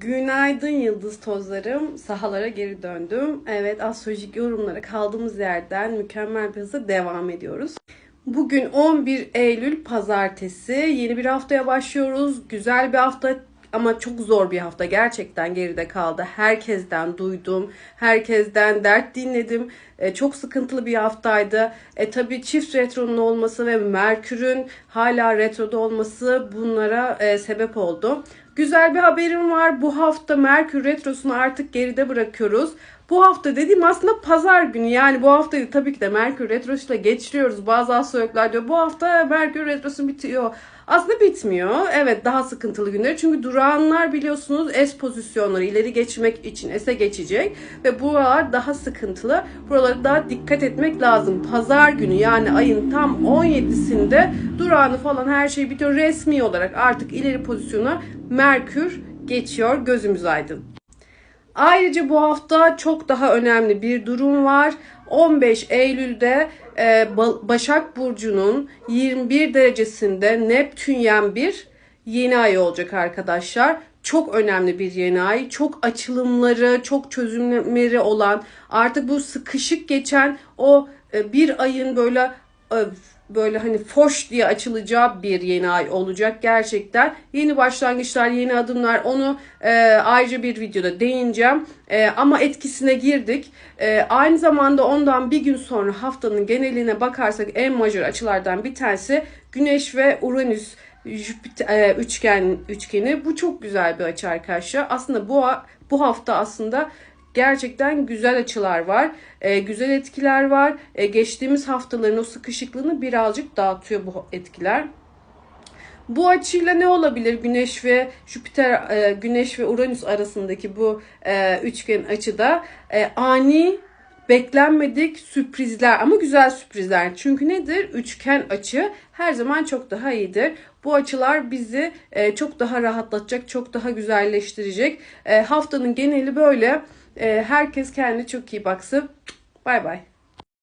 Günaydın yıldız tozlarım. Sahalara geri döndüm. Evet astrolojik yorumlara kaldığımız yerden mükemmel bir hızla devam ediyoruz. Bugün 11 Eylül pazartesi. Yeni bir haftaya başlıyoruz. Güzel bir hafta ama çok zor bir hafta gerçekten geride kaldı. Herkesten duydum, herkesten dert dinledim. E, çok sıkıntılı bir haftaydı. E tabii çift retronun olması ve Merkür'ün hala retroda olması bunlara e, sebep oldu. Güzel bir haberim var. Bu hafta Merkür retrosunu artık geride bırakıyoruz. Bu hafta dediğim aslında pazar günü yani bu haftayı tabii ki de Merkür retrosuyla geçiriyoruz. Bazı astrologlar diyor bu hafta Merkür retrosu bitiyor. Aslında bitmiyor. Evet daha sıkıntılı günler. Çünkü durağanlar biliyorsunuz S pozisyonları ileri geçmek için S'e geçecek. Ve buralar daha sıkıntılı. Buralara daha dikkat etmek lazım. Pazar günü yani ayın tam 17'sinde durağanı falan her şey bitiyor. Resmi olarak artık ileri pozisyona Merkür geçiyor. Gözümüz aydın. Ayrıca bu hafta çok daha önemli bir durum var. 15 Eylül'de e, Ba- Başak Burcu'nun 21 derecesinde Neptünyen bir yeni ay olacak arkadaşlar. Çok önemli bir yeni ay. Çok açılımları, çok çözümleri olan, artık bu sıkışık geçen o e, bir ayın böyle e, böyle hani foş diye açılacağı bir yeni ay olacak gerçekten. Yeni başlangıçlar, yeni adımlar onu e, ayrıca bir videoda değineceğim. E, ama etkisine girdik. E, aynı zamanda ondan bir gün sonra haftanın geneline bakarsak en majör açılardan bir tanesi Güneş ve Uranüs Jüpiter e, üçgen üçgeni. Bu çok güzel bir açı arkadaşlar. Aslında bu bu hafta aslında gerçekten güzel açılar var. E, güzel etkiler var. E, geçtiğimiz haftaların o sıkışıklığını birazcık dağıtıyor bu etkiler. Bu açıyla ne olabilir? Güneş ve Jüpiter, e, Güneş ve Uranüs arasındaki bu e, üçgen açıda e, ani beklenmedik sürprizler ama güzel sürprizler. Çünkü nedir? Üçgen açı her zaman çok daha iyidir. Bu açılar bizi e, çok daha rahatlatacak, çok daha güzelleştirecek. E, haftanın geneli böyle. E, herkes kendine çok iyi baksın. Bay bay.